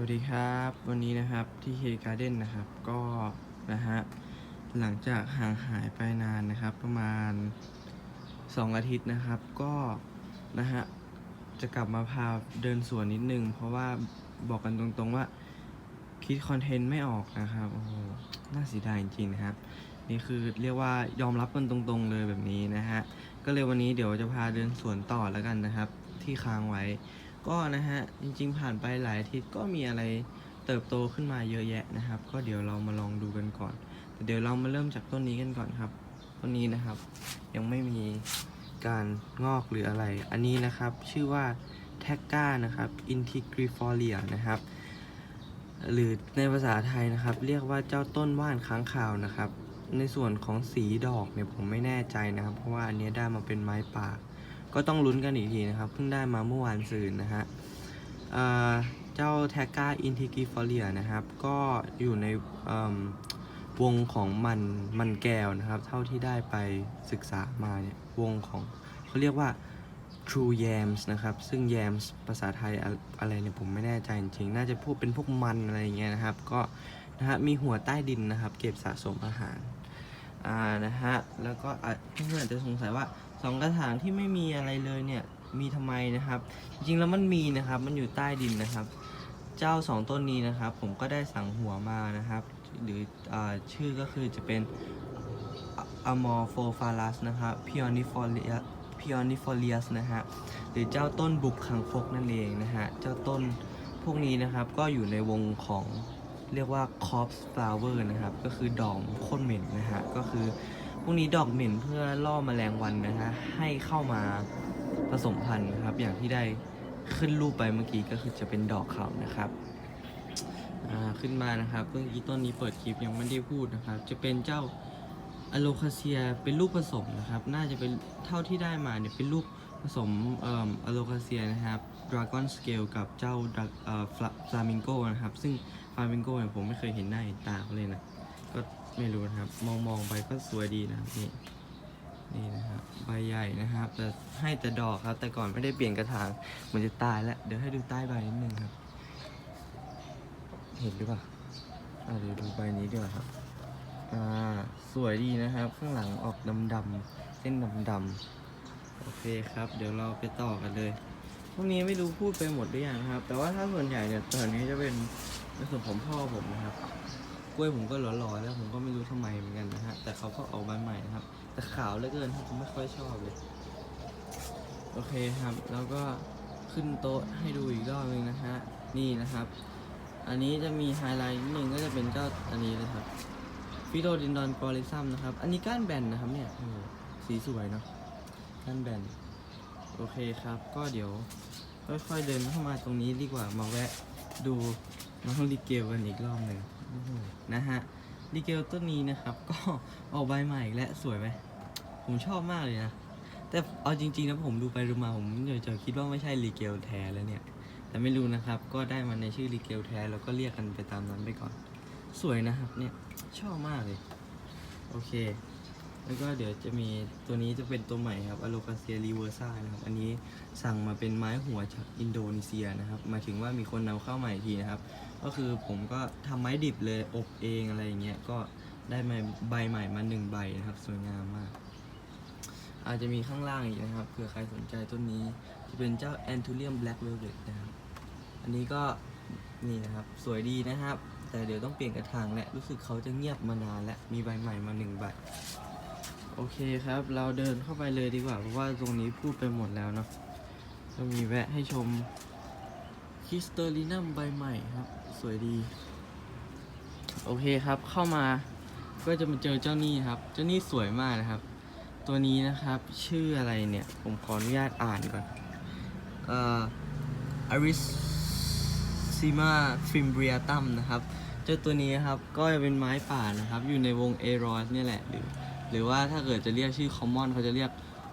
วัสดีครับวันนี้นะครับที่เฮการ์เด้นนะครับก็นะฮะหลังจากห่างหายไปนานนะครับ ประมาณ 2 อาทิตย์นะครับ ก็นะฮะจะกลับมาพาเดินสวนนิดนึง เพราะว่าบอกกันตรงๆว่า คิดคอนเทนต์ไม่ออกนะครับโอ้โหน่าเสียดายจริงๆนะครับ นี่คือเรียกว่ายอมรับกันตรงๆเลยแบบนี้นะฮะก็เลยวันนี้เดี๋ยวจะพาเดินสวนต่อแล้วกันนะครับ ที่ค้างไว้ ก็นะฮะจริงๆ ผ่านไปหลายอาทิตย์ก็มีอะไรเติบโตขึ้นมาเยอะแยะนะครับ ก็เดี๋ยวเรามาลองดูกันก่อนแต่เดี๋ยวเรามาเริ่มจากต้นนี้กันก่อนครับ ต้นนี้นะครับ ยังไม่มีการงอกหรืออะไร อันนี้นะครับชื่อว่าแท็กก้านะครับ integrifolia นะครับ หรือในภาษาไทยนะครับ เรียกว่าเจ้าต้นว่านค้างคาวนะครับ ในส่วนของสีดอกเนี่ยผมไม่แน่ใจนะครับ เพราะว่าอันนี้ได้มาเป็นไม้ป่า ก็ต้องลุ้นกันอีกทีนะครับ เพิ่งได้มาเมื่อวานซืนนะฮะเจ้าแทกกาอินทิกิฟอเลียนะครับ ก็อยู่ในวงของมันมันแก้วนะครับ เท่าที่ได้ไปศึกษามาเนี่ยวงของเขาเรียกว่า True Yams นะครับ ซึ่ง Yams ภาษาไทยอะไรเนี่ยผมไม่แน่ใจจริงๆ น่าจะพูดเป็นพวกมันอะไรเงี้ยนะครับ ก็นะฮะมีหัวใต้ดินนะครับ เก็บสะสมอาหาร อ่านะฮะแล้วก็เพื่อนๆอาจจะสงสัยว่าสองกระถางที่ไม่มีอะไรเลยเนี่ยมีทำไมนะครับ จริงๆแล้วมันมีนะครับมันอยู่ใต้ดินนะครับ เจ้าสองต้นนี้นะครับ ผมก็ได้สั่งหัวมานะครับ หรืออชื่อก็คือจะเป็น Amorphophallus นะครับ Peonifolia Peonifolius นะฮะหรือเจ้าต้นบุกขังคกนั่นเองนะฮะเจ้าต้นพวกนี้นะครับก็อยู่ในวงของ เรียกว่า corpse flower นะครับ ก็คือดอกโคตรเหม็นนะฮะ ก็คือพวกนี้ดอกเหม็นเพื่อล่อแมลงวันนะฮะ ให้เข้ามาผสมพันธุ์นะครับ อย่างที่ได้ขึ้นรูปไปเมื่อกี้ก็คือจะเป็นดอกเขานะครับอ่าขึ้นมานะครับเมื่อกี้ต้นนี้เปิดคลิปยังไม่ได้พูดนะครับ จะเป็นเจ้าอโลคาเซียเป็นลูกผสมนะครับ น่าจะเป็นเท่าที่ได้มาเนี่ยเป็นลูกผสมเอ่ออโลคาเซียนะครับ ดราก้อนสเกลกับเจ้าเอ่อฟลามิงโกนะครับ ซึ่งฟลามิงโกเนี่ยผมไม่เคยเห็นหน้าเห็นตาเขาเลยนะ ก็ไม่รู้นะครับ มองมองไปก็สวยดีนะครับนี่นี่นะครับใบใหญ่นะครับแต่ให้แต่ดอกครับ แต่ก่อนไม่ได้เปลี่ยนกระถางเหมันจะตายแล้ว เดี๋ยวให้ดูใต้ใบนิดนึงครับ เห็นหรือเปล่าอ่าเดี๋ยวดูใบนี้ดีกว่าครับอ่าสวยดีนะครับ ข้างหลังออกดำดำๆเส้นดำดำๆโอเคครับ เดี๋ยวเราไปต่อกันเลย พวกนี้ไม่รู้พูดไปหมดหรือยังครับ แต่ว่าถ้าส่วนใหญ่เนี่ยตอนนี้จะเป็นในส่วนของพ่อผมนะครับ กล้วยผมก็หล่อๆแล้วผมก็ไม่รู้ทำไมเหมือนกันนะฮะ แต่เขาก็ออกใบใหม่นะครับ แต่ขาวเหลือเกินครับผมไม่ค่อยชอบเลย โอเคครับ แล้วก็ขึ้นโต๊ะให้ดูอีกรอบนึงนะฮะ นี่นะครับ อันนี้จะมีไฮไลท์นิดนึงก็จะเป็นเจ้าอันนี้เลยครับฟิโลดินดอนกอริซัมนะครับ อันนี้ก้านแบนนะครับเนี่ยโอ้โหสีสวยเนาะก้านแบน โอเคครับ ก็เดี๋ยวค่อยๆเดินเข้ามาตรงนี้ดีกว่ามาแวะดูน้องลิเกลกันอีกรอบหนึ่งนะฮะลิเกลต้นนี้นะครับ ก็ออกใบใหม่อีกและสวยไหมผมชอบมากเลยนะ แต่เอาจริงๆนะผมดูไปดูมาผมเดี๋ยวจะคิดว่าไม่ใช่ลิเกลแท้แล้วเนี่ย แต่ไม่รู้นะครับ ก็ได้มาในชื่อลิเกลแท้แล้วก็เรียกกันไปตามนั้นไปก่อน สวยนะครับเนี่ยชอบมากเลย โอเค แล้วก็เดี๋ยวจะมีตัวนี้จะเป็นตัวใหม่ครับอโลคาเซียรีเวอร์ซ่านะครับ อันนี้สั่งมาเป็นไม้หัวจากอินโดนีเซียนะครับ หมายถึงว่ามีคนนำเข้ามาอีกทีนะครับ ก็คือผมก็ทำไม้ดิบเลยอบเองอะไรอย่างเงี้ย ก็ได้มาใบใหม่มาหนึ่งใบนะครับ สวยงามมาก อาจจะมีข้างล่างอีกนะครับ เผื่อใครสนใจต้นนี้ จะเป็นเจ้า a n t h u r i u m Black Velvet นะครับ อันนี้ก็นี่นะครับ สวยดีนะครับ แต่เดี๋ยวต้องเปลี่ยนกระถางแหละ รู้สึกเขาจะเงียบมานานและ มีใบใหม่มาหนึ่งใบ โอเคครับ เราเดินเข้าไปเลยดีกว่า เพราะว่าตรงนี้พูดไปหมดแล้วเนาะก็มีแวะให้ชมคริสเตอรินัมใบใหม่ครับ สวยดี โอเคครับเข้ามาก็จะมาเจอเจ้านี่ครับ เจ้านี่สวยมากนะครับ ตัวนี้นะครับชื่ออะไรเนี่ย ผมขออนุญาตอ่านก่อนเอ่ออาริสซิมาฟิมเบรียตัมนะครับ เจ้าตัวนี้ครับก็จะเป็นไม้ป่านะครับ อยู่ในวงเอรอสเนี่ยแหละหรือ หรือว่าถ้าเกิดจะเรียกชื่อคอมมอนเขาจะเรียก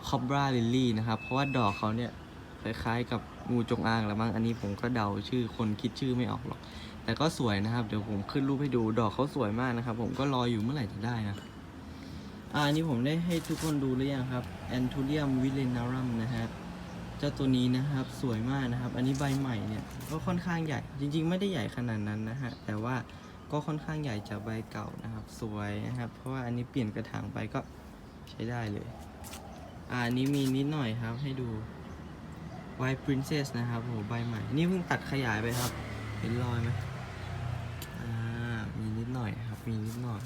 คอบราลิลลี่นะครับ เพราะว่าดอกเขาเนี่ยคล้ายๆกับงูจงอางแหละมั้งอันนี้ผมก็เดาชื่อคนคิดชื่อไม่ออกหรอก แต่ก็สวยนะครับ เดี๋ยวผมขึ้นรูปให้ดูดอกเขาสวยมากนะครับ ผมก็รออยู่เมื่อไหร่จะได้นะอ่าอันนี้ผมได้ให้ทุกคนดูหรือยังครับ a n t h u r i u m villenarum นะฮะเจ้าตัวนี้นะครับสวยมากนะครับ อันนี้ใบใหม่เนี่ยก็ค่อนข้างใหญ่จริง ๆ ไม่ได้ใหญ่ขนาดนั้นนะฮะแต่ว่า ก็ค่อนข้างใหญ่จากใบเก่านะครับ สวยนะครับ เพราะว่าอันนี้เปลี่ยนกระถางไปก็ใช้ได้เลย อ่าอันนี้มีนิดหน่อยครับให้ดู White Princess นะครับโหใบใหม่ นี่เพิ่งตัดขยายไปครับ เห็นรอยไหมอ่ามีนิดหน่อยครับ มีนิดหน่อย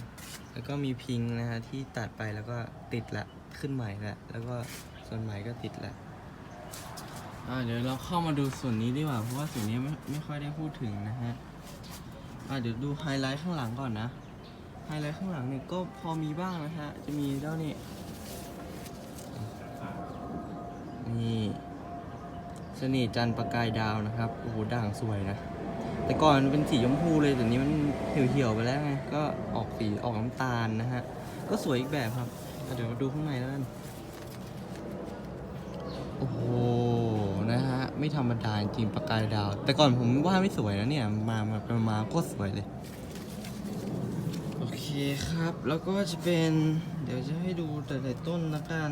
แล้วก็มีพิงนะฮะที่ตัดไปแล้วก็ติดละขึ้นใหม่ละแล้วก็ส่วนใหม่ก็ติดละอ่าเดี๋ยวเราเข้ามาดูส่วนนี้ดีกว่าเพราะว่าส่วนนี้ไม่ไม่ค่อยได้พูดถึงนะฮะ อ่าเดี๋ยวดูไฮไลท์ข้างหลังก่อนนะ ไฮไลท์ข้างหลังเนี่ยก็พอมีบ้างนะฮะ จะมีเจ้านี่ นี่เสน่ห์จันประกายดาวนะครับ โอ้โหด่างสวยนะ แต่ก่อนเป็นสีชมพูเลยแต่นี้มันเหี่ยวๆไปแล้วไง ก็ออกสีออกน้ำตาลนะฮะ ก็สวยอีกแบบครับอะเดี๋ยวมาดูข้างในแล้วกัน โอ้โห นะฮะ ไม่ธรรมดาจริงประกายดาว แต่ก่อนผมว่าไม่สวยนะเนี่ย มามามามาโคตรสวยเลย โอเคครับ แล้วก็จะเป็น เดี๋ยวจะให้ดูแต่ละต้นละกัน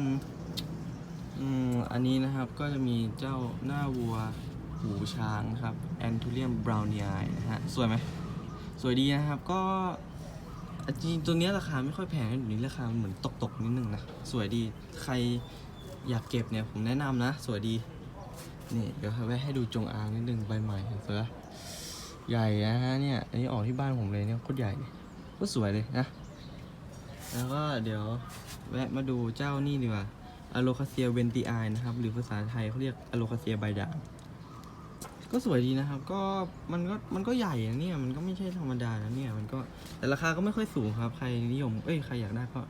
อืมอันนี้นะครับก็จะมีเจ้าหน้าวัวหูช้างครับแอนทูเรียมบราวนียนะฮะ สวยไหม สวยดีนะครับก็จริงตัวเนี้ยราคาไม่ค่อยแพงนะเดี๋ยวนี้ราคาเหมือนตกๆนิดนึงนะ สวยดีใครอยากเก็บเนี่ยผมแนะนำนะ สวยดี นี่เดี๋ยวให้ไว้ให้ดูจงอางนิดนึงใบใหม่เสือใหญ่นะฮะเนี่ยอันนี้ออกที่บ้านผมเลยเนี่ยโคตรใหญ่ก็สวยเลยนะแล้วก็เดี๋ยวแวะมาดูเจ้านี่ดีกว่าอโลคาเซียเวนติไอนะครับ หรือภาษาไทยเขาเรียกอโลคาเซียใบด่างก็สวยดีนะครับ ก็มันก็มันก็ใหญ่นะเนี่ย มันก็ไม่ใช่ธรรมดานะเนี่ย มันก็แต่ราคาก็ไม่ค่อยสูงครับ ใครนิยม เอ้ย ใครอยากได้ก็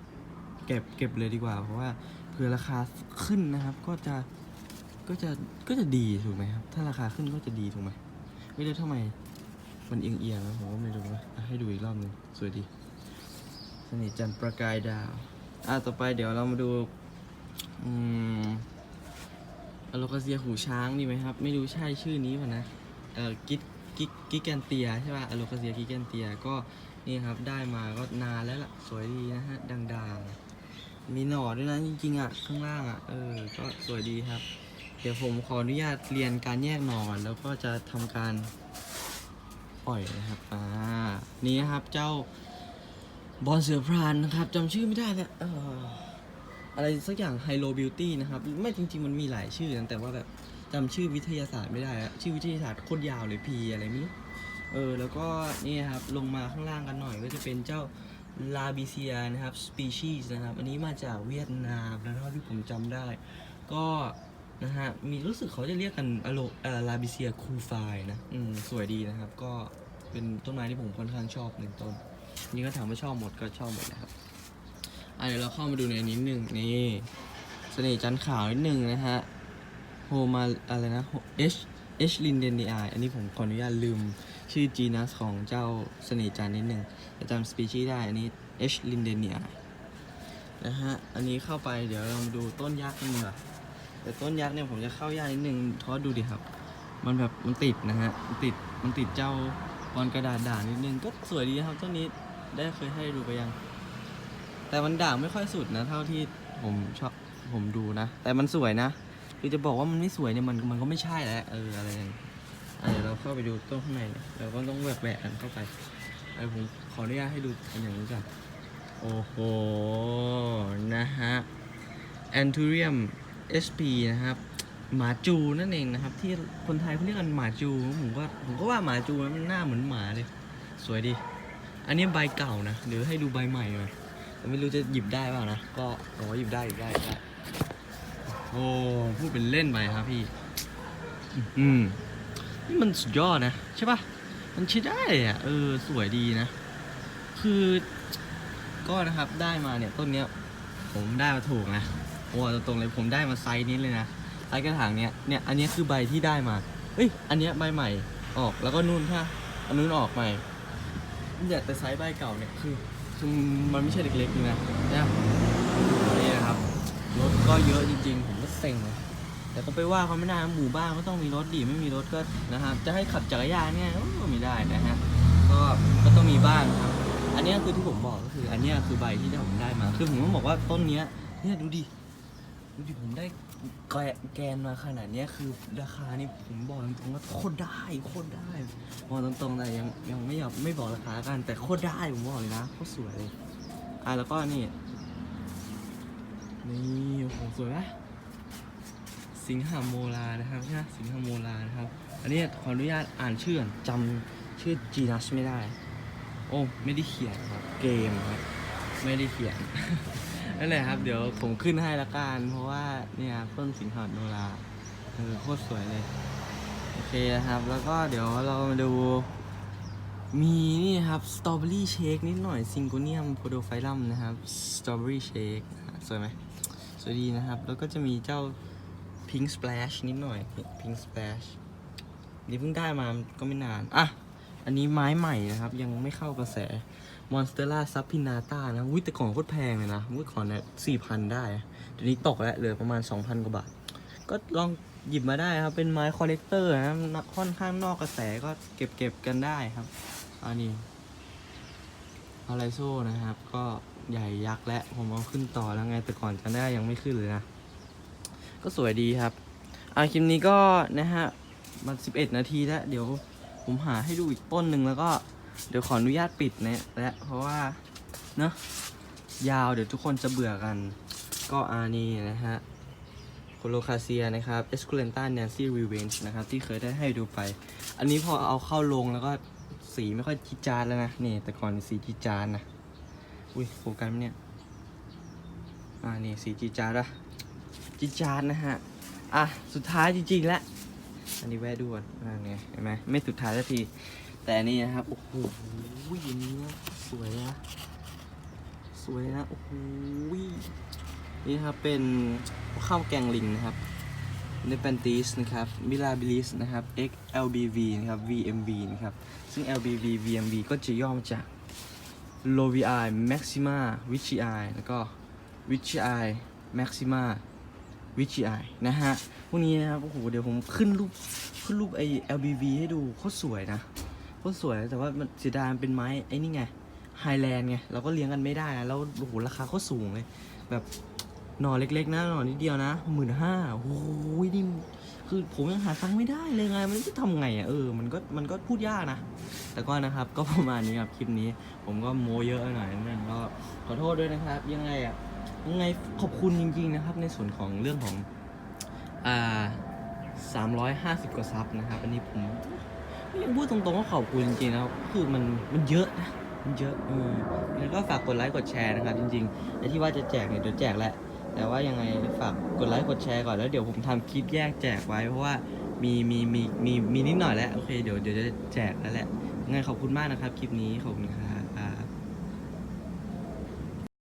เก็บเก็บเลยดีกว่า เพราะว่าเผื่อราคาขึ้นนะครับ ก็จะ ก็จะก็จะดีถูกไหมครับ ถ้าราคาขึ้นก็จะดีถูกไหมไม่รู้ทำไม มันเอียงเอียงนะผมก็ไม่รู้นะอะให้ดูอีกรอบหนึ่งสวยดี สนิทจันประกายดาว อะต่อไปเดี๋ยวเรามาดู อืมอโลคาเซียหูช้างดีไหมครับ ไม่รู้ใช่ชื่อนี้ป่ะนะ เอ่อกิกกิกกิกแกนเตียใช่ป่ะอโลคาเซียกิกแกนเตียก็นี่ครับได้มาก็นานแล้วล่ะ สวยดีนะฮะด่างๆ มีหน่อด้วยนะจริงๆอะข้างล่างอะเออก็สวยดีครับ เดี๋ยวผมขออนุญาตเรียนการแยกหน่อก่อนแล้วก็จะทำการปล่อยนะครับอ่านี่นะครับเจ้าบอลเสือพรานนะครับจำชื่อไม่ได้แล้วเอออะไรสักอย่างไฮโลบิวตี้นะครับ ไม่จริง ๆ มันมีหลายชื่อนะแต่ว่าแบบจำชื่อวิทยาศาสตร์ไม่ได้อะชื่อวิทยาศาสตร์โคตรยาวเลยพีอะไรไม่รู้เออแล้วก็นี่ครับลงมาข้างล่างกันหน่อยก็จะเป็นเจ้าลาบิเซียนะครับสปีชีส์นะครับ อันนี้มาจากเวียดนามนะเท่าที่ผมจำได้ ก็ นะฮะ มีรู้สึกเขาจะเรียกกันอโลลาบิเซียคูไฟนะอืมสวยดีนะครับ ก็เป็นต้นไม้ที่ผมค่อนข้างชอบหนึ่งต้น นี่ก็ถามว่าชอบหมดก็ชอบหมดนะครับ อะเดี๋ยวเราเข้ามาดูในนี้หนึ่งนี่เสน่ห์จันขาวนิดหนึ่งนะฮะโฮมาอะไรนะ H H ลินเดนดีไออันนี้ผมขออนุญาตลืมชื่อจีนัสของเจ้าเสน่ห์จันนิดหนึ่งแต่จำสปีชีส์ได้อันนี้ H ลินเดนดีไอนะฮะ อันนี้เข้าไปเดี๋ยวเรามาดูต้นยักษ์กันดีกว่า แต่ต้นยักษ์เนี่ยผมจะเข้ายากนิดนึงเพราะดูดิครับ มันแบบมันติดนะฮะมันติดมันติดเจ้าบอลกระดาษด่างนิดนึงก็สวยดีครับต้นนี้ได้เคยให้ดูไปยัง แต่มันด่างไม่ค่อยสุดนะ เท่าที่ผมชอบผมดูนะ แต่มันสวยนะคือจะบอกว่ามันไม่สวยเนี่ยมันมันก็ไม่ใช่แล้วเอออะไรอย่างนี้อะเดี๋ยวเราเข้าไปดูต้นข้างในเนี่ยเราก็ต้องแหวกแหวกกันเข้าไปเออผมขออนุญาตให้ดูอันอย่างนี้ก่อนโอ้โหนะฮะ Anthurium SP นะครับหมาจูนั่นเองนะครับ ที่คนไทยเขาเรียกกันหมาจูผมก็ผมก็ว่าหมาจูมันหน้าเหมือนหมาเลย สวยดี อันนี้ใบเก่านะเดี๋ยวให้ดูใบใหม่หน่อยแต่ไม่รู้จะหยิบได้เปล่านะก็บอกว่าหยิบได้หยิบได้ได้โอ้พูดเป็นเล่นไปครับพี่อืมนี่มันสุดยอดนะใช่ปะมันใช้ได้อะเออสวยดีนะ คือก็นะครับได้มาเนี่ยต้นเนี้ยผมได้มาถูกนะ อ้ตรงๆเลยผมได้มาไซส์นี้เลยนะไซส์กระถางเนี้ยเนี่ยอันนี้คือใบที่ได้มาเอ้ยอันเนี้ยใบใหม่ออกแล้วก็นู่นค่ะอันนู้นออกใหม่เนี่ยแต่ไซส์ใบเก่าเนี่ยคือคือมันไม่ใช่เล็กๆนะเนี่ยนี่นะครับรถก็เยอะจริงๆ ผมก็เซ็งเลยแต่ก็ไปว่าเขาไม่ได้นหมู่บ้านก็ต้องมีรถดิไม่มีรถก็นะครับจะให้ขับจักรยานเนี่ยก็ไม่ได้นะฮะก็ก็ต้องมีบ้างครับ อันนี้คือที่ผมบอกก็คือ อันนี้คือใบที่ผมได้มา คือผมต้องบอกว่าต้นเนี้ยเนี่ยดูดิ ดูดิผมได้แกแกนมาขนาดเนี้ยคือราคานี่ผมบอกตรงๆว่าโคตรได้โคตรได้บอกตรงๆแต่ยังยังไม่ยอมไม่บอกราคากัน แต่โคตรได้ผมบอกเลยนะโคตรสวยเลยอะแล้วก็นี่นี่โอ้โหสวยปะสิงหาโมลานะครับใช่ไหมสิงหาโมลานะครับ อันนี้ขออนุญาตอ่านชื่อก่อนจำชื่อจีนัสไม่ได้ โอ้ไม่ได้เขียนครับ เกมครับ ไม่ได้เขียน นั่นแหละครับ เดี๋ยวผมขึ้นให้ละกันเพราะว่าเนี่ยครับต้นสิงหาโนราเออโคตรสวยเลย โอเคนะครับ แล้วก็เดี๋ยวเรามาดู มีนี่ครับสตรอเบอรี่เชคนิดหน่อยซิงโกเนียมโพโดไฟลัมนะครับสตรอเบอรี่เชคสวยไหมสวยดีนะครับ แล้วก็จะมีเจ้าพิง k ์ส p ล a s h นิดหน่อยพิง k ์ส p ล a s h นี่เพิ่งได้มาก็ไม่นาน อะ อันนี้ไม้ใหม่นะครับ ยังไม่เข้ากระแส มอนสเตอร่าซับพินาต้านะวิแต่ของโคตรแพงเลยนะวิของเนี่ยสี่พันได้เดี๋ยวนี้ตกแล้วเหลือประมาณ 2,000 กว่าบาท ก็ลองหยิบมาได้ครับ เป็นไม้คอลเลกเตอร์นะค่อนข้างนอกกระแสก็เก็บเก็บกันได้ครับอันนี้อะไรโซ่นะครับ ก็ใหญ่ยักษ์และผมเอาขึ้นต่อแล้วไงแต่ก่อนจะได้ยังไม่ขึ้นเลยนะ ก็สวยดีครับอ่าคลิปนี้ก็นะฮะมัน11 นาทีแล้ว เดี๋ยวผมหาให้ดูอีกต้นหนึ่งแล้วก็ เดี๋ยวขออนุญาตปิดนะและเพราะว่าเนอะยาวเดี๋ยวทุกคนจะเบื่อกัน ก็อานีนะฮะโคโลคาเซียนะครับเอสคูเลนต้าแนนซี่รีเวนจ์นะครับที่เคยได้ให้ดูไป อันนี้พอเอาเข้าลงแล้วก็สีไม่ค่อยจิดจานแล้วนะนี่แต่ก่อนสีจิดจานนะอุ้ยโฟกัสเนี่ยอ่านี่สีจิดจานละจิดจานนะฮะอะสุดท้ายจริงๆแล้วอันนี้แวะดูก่อนอ่าเนี่ยเห็นไหมไม่สุดท้ายสักที แต่อันนี่นะครับ โอ้โหอันนี้นะสวยนะสวยนะ โอ้โหนี่ครับเป็นข้าวแกงลิงนะครับเนปันติสนะครับมิลาบิลิสนะครับ XLBV นะครับ VMV นะครับ ซึ่ง LBV VMV ก็จะย่อมาจาก l o v i Maxima v i c i แล้วก็ v i c i Maxima v i c i นะฮะ พวกนี้นะครับ โอ้โห เดี๋ยวผมขึ้นรูป ขึ้นรูปไอ LBV ให้ดูโคตรสวยนะ โคตสวยแต่ว่ามันเสียดายมันเป็นไม้ไอ้นี่ไงไฮแลนด์ไงเราก็เลี้ยงกันไม่ได้นะแล้วโอ้โหราคาก็สูงเลย แบบหน่อเล็กๆ นะหน่อนิดเดียวนะหมื่นห้าโอ้โหนี่คือผมยังหาตังค์ไม่ได้เลยไง มันจะทำไงอะเออมันก็มันก็พูดยากนะ แต่ก็นะครับก็ประมาณนี้ครับคลิปนี้ ผมก็โมเยอะหน่อยนั่นก็ขอโทษด้วยนะครับ ยังไงอะยังไงขอบคุณจริง ๆนะครับ ในส่วนของเรื่องของอ่า350 กว่าซับนะครับ อันนี้ผม ยังพูดตรงๆว่าขอบคุณจริงๆนะครับ คือมันมันเยอะนะมันเยอะเออแล้วก็ฝากกดไลค์กดแชร์นะครับจริงๆไอ้ที่ว่าจะแจกเนี่ยเดี๋ยวแจกแหละ แต่ว่ายังไงฝากกดไลค์กดแชร์ก่อนแล้วเดี๋ยวผมทำคลิปแยกแจกไว้เพราะว่ามีมีมีมีมีนิดหน่อยแล้วโอเคเดี๋ยวเดี๋ยวจะแจกแล้วแหละยังไงขอบคุณมากนะครับคลิปนี้ขอบคุณครับ